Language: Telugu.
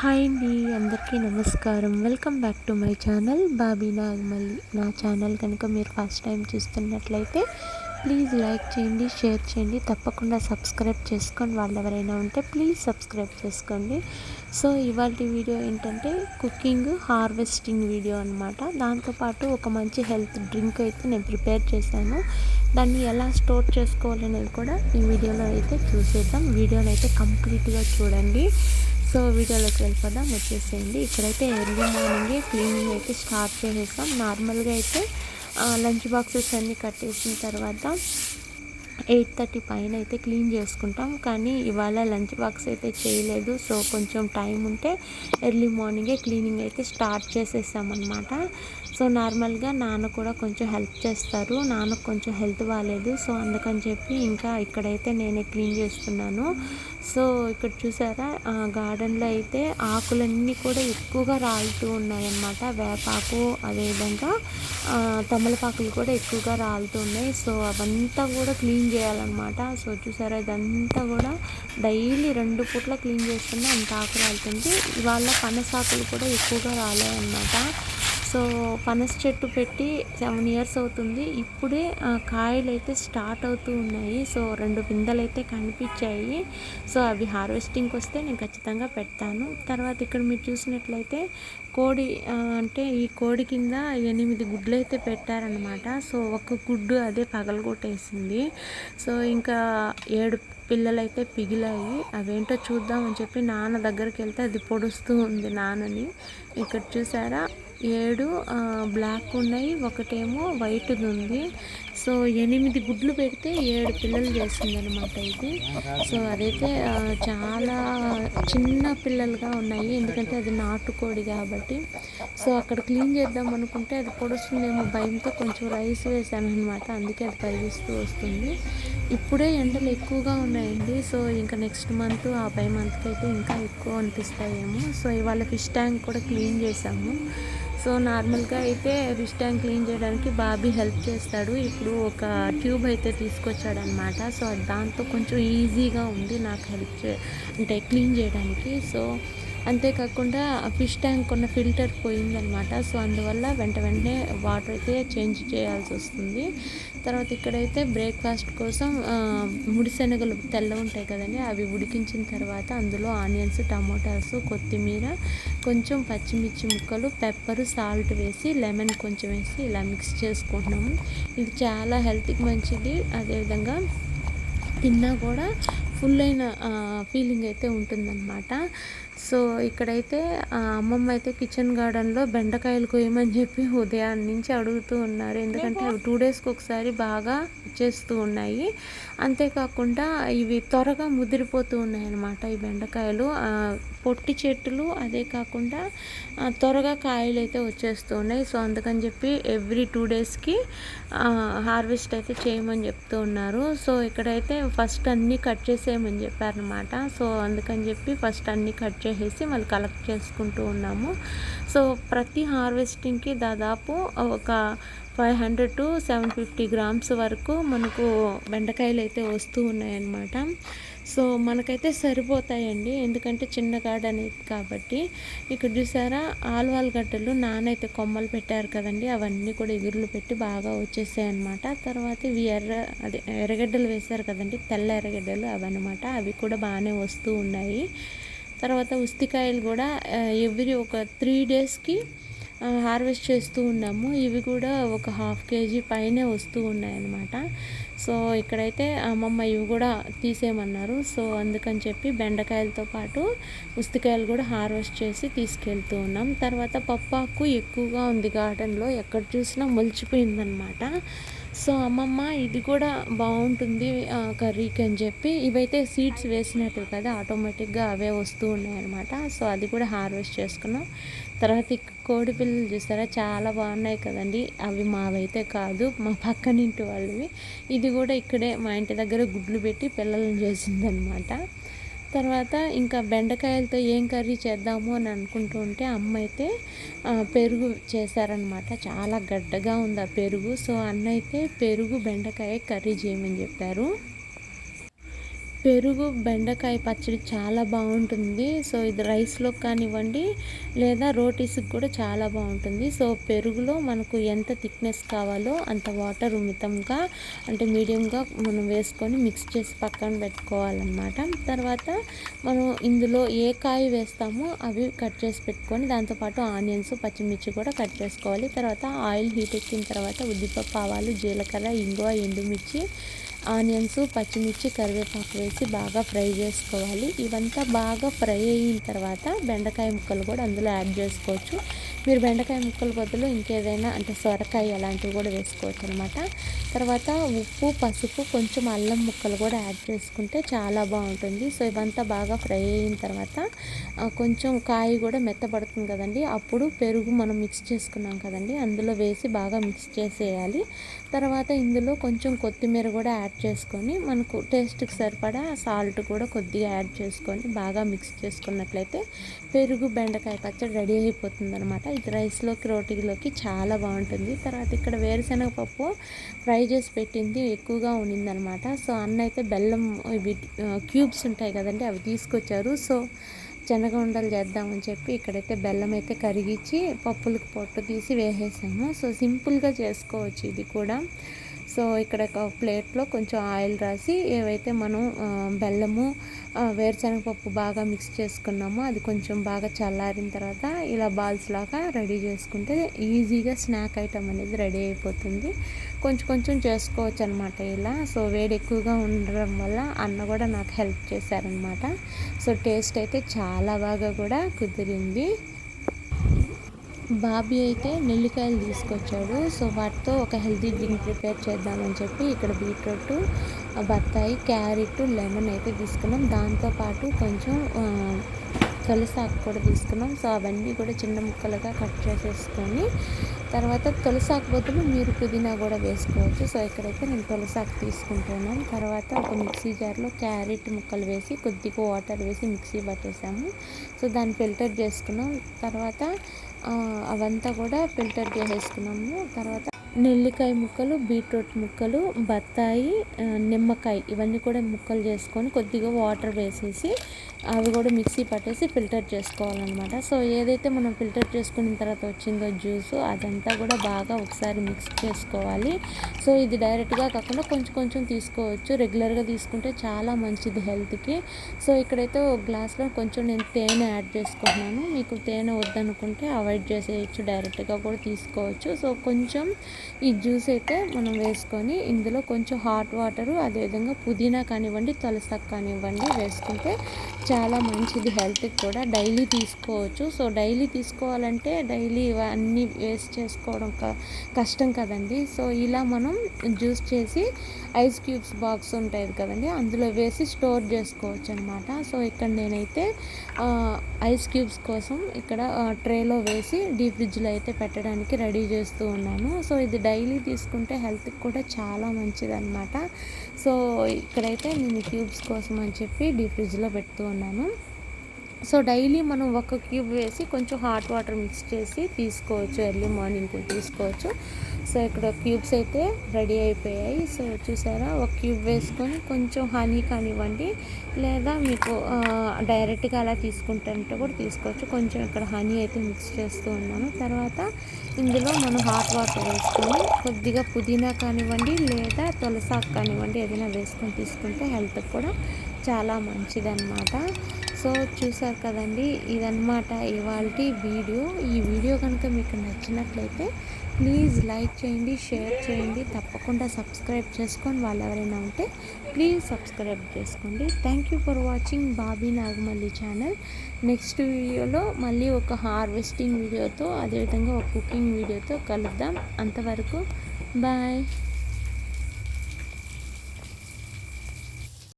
హాయ్ అండి అందరికీ నమస్కారం. Welcome back to my channel. Bobby Nagamalli నా ఛానల్ కనుక మీరు ఫస్ట్ టైం చూస్తున్నట్లయితే ప్లీజ్ లైక్ చేయండి షేర్ చేయండి. తప్పకుండా సబ్స్క్రైబ్ చేసుకొని వాళ్ళు ఎవరైనా ఉంటే ప్లీజ్ సబ్స్క్రైబ్ చేసుకోండి. సో ఇవాళ వీడియో ఏంటంటే కుకింగ్ హార్వెస్టింగ్ వీడియో అనమాట దాంతోపాటు ఒక మంచి హెల్త్ డ్రింక్ అయితే నేను ప్రిపేర్ చేశాను. దాన్ని ఎలా స్టోర్ చేసుకోవాలనేది కూడా ఈ వీడియోలో అయితే చూసేద్దాం. వీడియోని అయితే కంప్లీట్గా చూడండి. సో వీడియోలోకి వెళ్ళిపోదాం. వచ్చేసేయండి. ఇక్కడైతే ఎర్లీ మార్నింగే క్లీనింగ్ అయితే స్టార్ట్ చేసేస్తాం. నార్మల్గా అయితే లంచ్ బాక్సెస్ అన్నీ కట్టేసిన తర్వాత ఎయిట్ థర్టీ పైన అయితే క్లీన్ చేసుకుంటాం. కానీ ఇవాళ లంచ్ బాక్స్ అయితే చేయలేదు. సో కొంచెం టైం ఉంటే ఎర్లీ మార్నింగే క్లీనింగ్ అయితే స్టార్ట్ చేసేసామన్నమాట. సో నార్మల్గా నాన్న కూడా కొంచెం హెల్ప్ చేస్తారు. నాన్నకు కొంచెం హెల్త్ బాగాలేదు సో అందుకని చెప్పి ఇంకా ఇక్కడైతే నేనే క్లీన్ చేస్తున్నాను. సో ఇక్కడ చూసారా? గార్డెన్లో అయితే ఆకులన్నీ కూడా ఎక్కువగా రాలుతూ ఉన్నాయన్నమాట. వేపాకు అదేవిధంగా తమలపాకులు కూడా ఎక్కువగా రాలుతూ ఉన్నాయి. సో అవంతా కూడా క్లీన్ చేయాలన్నమాట. సో చూసారా ఇదంతా కూడా డైలీ రెండు పూట్ల క్లీన్ చేస్తున్నా అంత ఆకు రాలుతుంది ఇవాళ పనసాకులు కూడా ఎక్కువగా రాలేదన్నమాట. సో పనస చెట్టు పెట్టి సెవెన్ ఇయర్స్ అవుతుంది. ఇప్పుడే కాయలు అయితే స్టార్ట్ అవుతూ ఉన్నాయి. సో రెండు పిందెలు అయితే కనిపించాయి. సో అవి హార్వెస్టింగ్కి వస్తే నేను ఖచ్చితంగా పెడతాను. తర్వాత ఇక్కడ మీరు చూసినట్లయితే కోడి అంటే ఈ కోడి కింద ఎనిమిది గుడ్లు అయితే పెట్టారనమాట సో ఒక గుడ్డు అదే పగలగొట్టేసింది. సో ఇంకా ఏడు పిల్లలు అయితే పిగిలాయి. అవేంటో చూద్దామని చెప్పి నాన్న దగ్గరికి వెళ్తే అది పొడుస్తూ ఉంది నాన్నని. ఇక్కడ చూసారా? ఏడు బ్లాక్ ఉన్నాయి ఒకటేమో వైట్ది ఉంది. సో ఎనిమిది గుడ్లు పెడితే ఏడు పిల్లలు చేసిందనమాట ఇది. సో అదైతే చాలా చిన్న పిల్లలుగా ఉన్నాయి. ఎందుకంటే అది నాటుకోడి కాబట్టి. సో అక్కడ క్లీన్ చేద్దాం అనుకుంటే అది పొడుస్తుందేమో భయంతో కొంచెం రైస్ వేసాను అనమాట అందుకే అది పరిగిస్తూ వస్తుంది. ఇప్పుడే ఎండలు ఎక్కువగా ఉన్నాయండి. సో ఇంకా నెక్స్ట్ మంత్ ఆ పై మంత్కి అయితే ఇంకా ఎక్కువ అనిపిస్తాయేమో. సో ఇవాళ ఫిష్ ట్యాంక్ కూడా క్లీన్ చేసాము సో నార్మల్గా అయితే రిష్ ట్యాంక్ క్లీన్ చేయడానికి బాబీ హెల్ప్ చేస్తాడు. ఇప్పుడు ఒక ట్యూబ్ అయితే తీసుకొచ్చాడనమాట. సో దాంతో కొంచెం ఈజీగా ఉంది నాకు హెల్ప్ చే అంటే క్లీన్ చేయడానికి. సో అంతేకాకుండా ఫిష్ ట్యాంక్ ఉన్న ఫిల్టర్ పోయిందనమాట సో అందువల్ల వెంట వెంటనే వాటర్ అయితే చేంజ్ చేయాల్సి వస్తుంది. తర్వాత ఇక్కడైతే బ్రేక్ఫాస్ట్ కోసం ముడిశనగలు తెల్ల ఉంటాయి కదండి అవి ఉడికించిన తర్వాత అందులో ఆనియన్స్ టమోటాస్ కొత్తిమీర కొంచెం పచ్చిమిర్చి ముక్కలు పెప్పర్ సాల్ట్ వేసి లెమన్ కొంచెం వేసి ఇలా మిక్స్ చేసుకుంటున్నాము. ఇది చాలా హెల్త్కి మంచిది. అదేవిధంగా తిన్నా కూడా ఫుల్ అయిన ఫీలింగ్ అయితే ఉంటుందన్నమాట. సో ఇక్కడైతే అమ్మమ్మ అయితే కిచెన్ గార్డెన్లో బెండకాయలు కోయమని చెప్పి ఉదయాన్నే నుంచి అడుగుతూ ఉన్నారు. ఎందుకంటే అవి టూ డేస్కి ఒకసారి బాగా చేస్తూ ఉన్నాయి. అంతేకాకుండా ఇవి త్వరగా ముదిరిపోతూ ఉన్నాయి అన్నమాట ఈ బెండకాయలు. పొట్టి చెట్లు అదే కాకుండా త్వరగా కాయలు అయితే వచ్చేస్తూ ఉన్నాయి. సో అందుకని చెప్పి ఎవ్రీ టూ డేస్కి హార్వెస్ట్ అయితే చేయమని చెప్తూ ఉన్నారు. సో ఇక్కడైతే ఫస్ట్ అన్నీ కట్ చేసేయమని చెప్పారనమాట సో అందుకని చెప్పి ఫస్ట్ అన్నీ కట్ చేసేసి మళ్ళీ కలెక్ట్ చేసుకుంటూ ఉన్నాము. సో ప్రతి హార్వెస్టింగ్కి దాదాపు ఒక five hundred to seven fifty grams వరకు మనకు బెండకాయలు అయితే వస్తూ ఉన్నాయన్నమాట. సో మనకైతే సరిపోతాయండి. ఎందుకంటే చిన్న గార్డెన్ అనేది కాబట్టి. ఇక్కడ చూసారా ఆల్వాల్ గడ్డలు నానైతే కొమ్మలు పెట్టారు కదండి. అవన్నీ కూడా ఎగురులు పెట్టి బాగా వచ్చేసాయి అనమాట తర్వాత ఇవి ఎర్ర అదే ఎర్రగడ్డలు వేశారు కదండి తెల్ల ఎర్రగడ్డలు అవన్నమాట. అవి కూడా బాగానే వస్తూ ఉన్నాయి. తర్వాత ఉస్తికాయలు కూడా ఎవ్రీ ఒక త్రీ డేస్కి హార్వెస్ట్ చేస్తూ ఉన్నాము. ఇవి కూడా ఒక హాఫ్ కేజీ పైనే వస్తూ ఉన్నాయన్నమాట. సో ఇక్కడైతే అమ్మమ్మ ఇవి కూడా తీసేయమన్నారు. సో అందుకని చెప్పి బెండకాయలతో పాటు ఉస్తికాయలు కూడా హార్వెస్ట్ చేసి తీసుకెళ్తూ ఉన్నాం. తర్వాత పప్పాకు ఎక్కువగా ఉంది గార్డెన్లో. ఎక్కడ చూసినా మొలిచిపోయిందనమాట సో అమ్మమ్మ ఇది కూడా బాగుంటుంది కర్రీకి అని చెప్పి. ఇవైతే సీడ్స్ వేసినట్టు కదా ఆటోమేటిక్గా అవే వస్తూ ఉన్నాయన్నమాట. సో అది కూడా హార్వెస్ట్ చేసుకున్నాం. తర్వాత కోడి పిల్లలు చూసారా? చాలా బాగున్నాయి కదండి. అవి మావైతే కాదు మా పక్కనింటి వాళ్ళవి. ఇది కూడా ఇక్కడే మా ఇంటి దగ్గర గుడ్లు పెట్టి పిల్లలను చేసిందనమాట తర్వాత ఇంకా బెండకాయలతో ఏం కర్రీ చేద్దాము అని అనుకుంటూ ఉంటే అమ్మ అయితే పెరుగు చేశారనమాట చాలా గడ్డగా ఉంది ఆ పెరుగు. సో అన్న అయితే పెరుగు బెండకాయ కర్రీ చేయమని చెప్పారు. పెరుగు బెండకాయ పచ్చడి చాలా బాగుంటుంది. సో ఇది రైస్లో కానివ్వండి లేదా రోటీస్కి కూడా చాలా బాగుంటుంది. సో పెరుగులో మనకు ఎంత థిక్నెస్ కావాలో అంత వాటర్ మితంగా అంటే మీడియంగా మనం వేసుకొని మిక్స్ చేసి పక్కన పెట్టుకోవాలన్నమాట. తర్వాత మనం ఇందులో ఏ కాయ వేస్తామో అవి కట్ చేసి పెట్టుకొని దాంతోపాటు ఆనియన్స్ పచ్చిమిర్చి కూడా కట్ చేసుకోవాలి. తర్వాత ఆయిల్ హీట్ ఎక్కిన తర్వాత ఉద్దిపప్పు ఆవాలు జీలకర్ర ఇంగువ ఎండుమిర్చి ఆనియన్స్ పచ్చిమిర్చి కరివేపాకు వేసి బాగా ఫ్రై చేసుకోవాలి. ఇవంతా బాగా ఫ్రై అయిన తర్వాత బెండకాయ ముక్కలు కూడా అందులో యాడ్ చేసుకోవచ్చు. మీరు బెండకాయ ముక్కల బదులు ఇంకేదైనా అంటే సొరకాయ అలాంటివి కూడా వేసుకోవచ్చు అనమాట తర్వాత ఉప్పు పసుపు కొంచెం అల్లం ముక్కలు కూడా యాడ్ చేసుకుంటే చాలా బాగుంటుంది. సో ఇవంతా బాగా ఫ్రై అయిన తర్వాత కొంచెం కాయ కూడా మెత్తపడుతుంది కదండి. అప్పుడు పెరుగు మనం మిక్స్ చేసుకున్నాం కదండి. అందులో వేసి బాగా మిక్స్ చేసేయాలి. తర్వాత ఇందులో కొంచెం కొత్తిమీర కూడా యాడ్ చేసుకొని మనకు టేస్ట్కి సరిపడా సాల్ట్ కూడా కొద్దిగా యాడ్ చేసుకొని బాగా మిక్స్ చేసుకున్నట్లయితే పెరుగు బెండకాయ పచ్చడి రెడీ అయిపోతుంది అనమాట ఇది రైస్లోకి రోటీలోకి చాలా బాగుంటుంది. తర్వాత ఇక్కడ వేరుశనగ పప్పు ఫ్రై చేసి పెట్టింది ఎక్కువగా ఉండిందనమాట సో అన్న అయితే బెల్లం ఇవి క్యూబ్స్ ఉంటాయి కదండి అవి తీసుకొచ్చారు. సో శనగ ఉండలు చేద్దామని చెప్పి ఇక్కడైతే బెల్లం అయితే కరిగించి పప్పులకు పొట్టు తీసి వేసేసాము. సో సింపుల్గా చేసుకోవచ్చు ఇది కూడా. సో ఇక్కడ ఒక ప్లేట్లో కొంచెం ఆయిల్ రాసి ఏవైతే మనం బెల్లము వేరుశనగపప్పు బాగా మిక్స్ చేసుకున్నామో అది కొంచెం బాగా చల్లారిన తర్వాత ఇలా బాల్స్ లాగా రెడీ చేసుకుంటే ఈజీగా స్నాక్ ఐటమ్ అనేది రెడీ అయిపోతుంది. కొంచెం కొంచెం చేసుకోవచ్చు అనమాట ఇలా. సో వేడి ఎక్కువగా ఉండడం వల్ల అన్న కూడా నాకు హెల్ప్ చేశారనమాట సో టేస్ట్ అయితే చాలా బాగా కూడా కుదిరింది. బాబీ అయితే నెల్లికాయలు తీసుకొచ్చాడు. సో వాటితో ఒక హెల్తీ డ్రింక్ ప్రిపేర్ చేద్దామని చెప్పి ఇక్కడ బీట్రూట్ బత్తాయి క్యారెట్ లెమన్ అయితే తీసుకున్నాం. దాంతోపాటు కొంచెం తులసాకు కూడా తీసుకున్నాం. సో అవన్నీ కూడా చిన్న ముక్కలుగా కట్ చేసేసుకొని తర్వాత తులసాకు బదులు మీరు పుదీనా కూడా వేసుకోవచ్చు. సో ఇక్కడైతే నేను తులసాకు తీసుకుంటున్నాను. తర్వాత ఒక మిక్సీ జార్లో క్యారెట్ ముక్కలు వేసి కొద్దిగా వాటర్ వేసి మిక్సీ పట్టేసాము. సో దాన్ని ఫిల్టర్ చేసుకున్నాం. తర్వాత అవంతా కూడా ఫిల్టర్ చేసేసుకున్నాము. తర్వాత నెల్లికాయ ముక్కలు బీట్రూట్ ముక్కలు బత్తాయి నిమ్మకాయ ఇవన్నీ కూడా ముక్కలు చేసుకొని కొద్దిగా వాటర్ వేసేసి అవి కూడా మిక్సీ పట్టేసి ఫిల్టర్ చేసుకోవాలన్నమాట. సో ఏదైతే మనం ఫిల్టర్ చేసుకున్న తర్వాత వచ్చిందో జ్యూస్ అదంతా కూడా బాగా ఒకసారి మిక్స్ చేసుకోవాలి. సో ఇది డైరెక్ట్గా కాకుండా కొంచెం కొంచెం తీసుకోవచ్చు. రెగ్యులర్గా తీసుకుంటే చాలా మంచిది హెల్త్కి. సో ఇక్కడైతే ఒక గ్లాస్లో కొంచెం నేను తేనె యాడ్ చేసుకుంటున్నాను. మీకు తేనె వద్దనుకుంటే అవాయిడ్ చేసేయచ్చు డైరెక్ట్గా కూడా తీసుకోవచ్చు. సో కొంచెం ఈ జ్యూస్ అయితే మనం వేసుకొని ఇందులో కొంచెం హాట్ వాటరు అదేవిధంగా పుదీనా కానివ్వండి తలసక్ కానివ్వండి వేసుకుంటే చాలా మంచిది హెల్త్కి కూడా. డైలీ తీసుకోవచ్చు. సో డైలీ తీసుకోవాలంటే డైలీ ఇవన్నీ వేస్ట్ చేసుకోవడం కష్టం కదండి. సో ఇలా మనం జ్యూస్ చేసి ఐస్ క్యూబ్స్ బాక్స్ ఉంటుంది కదండి అందులో వేసి స్టోర్ చేసుకోవచ్చు అనమాట సో ఇక్కడ నేనైతే ఐస్ క్యూబ్స్ కోసం ఇక్కడ ట్రేలో వేసి డీప్ ఫ్రిడ్జ్లో అయితే పెట్టడానికి రెడీ చేస్తూ ఉన్నాను. సో ఇది డైలీ తీసుకుంటే హెల్త్కి కూడా చాలా మంచిది అనమాట సో ఇక్కడైతే నేను క్యూబ్స్ కోసం అని చెప్పి డీప్ ఫ్రిడ్జ్లో పెడుతూ ఉన్నాను. సో డైలీ మనం ఒక క్యూబ్ వేసి కొంచెం హాట్ వాటర్ మిక్స్ చేసి తీసుకోవచ్చు ఎర్లీ మార్నింగ్ తీసుకోవచ్చు. సో ఇక్కడ క్యూబ్స్ అయితే రెడీ అయిపోయాయి. సో చూసారా ఒక క్యూబ్ వేసుకొని కొంచెం హనీ కానివ్వండి లేదా మీకు డైరెక్ట్గా అలా తీసుకుంటే కూడా తీసుకోవచ్చు. కొంచెం ఇక్కడ హనీ అయితే మిక్స్ చేస్తూ ఉన్నాను. తర్వాత ఇందులో మనం హాట్ వాటర్ వేసుకొని కొద్దిగా పుదీనా కానివ్వండి లేదా తులసాకు కానివ్వండి ఏదైనా వేసుకొని తీసుకుంటే హెల్త్కి కూడా చాలా మంచిదన్నమాట. సో చూసారు కదండి ఇదనమాట ఇవాళ వీడియో. ఈ వీడియో కనుక మీకు నచ్చినట్లయితే ప్లీజ్ లైక్ చేయండి షేర్ చేయండి తప్పకుండా సబ్స్క్రైబ్ చేసుకొని వాళ్ళు ఎవరైనా ఉంటే ప్లీజ్ సబ్స్క్రైబ్ చేసుకోండి. Thank you for watching Bobby Nagamalli channel. Next వీడియోలో మళ్ళీ ఒక హార్వెస్టింగ్ వీడియోతో అదేవిధంగా ఒక కుకింగ్ వీడియోతో కలుద్దాం. అంతవరకు బాయ్.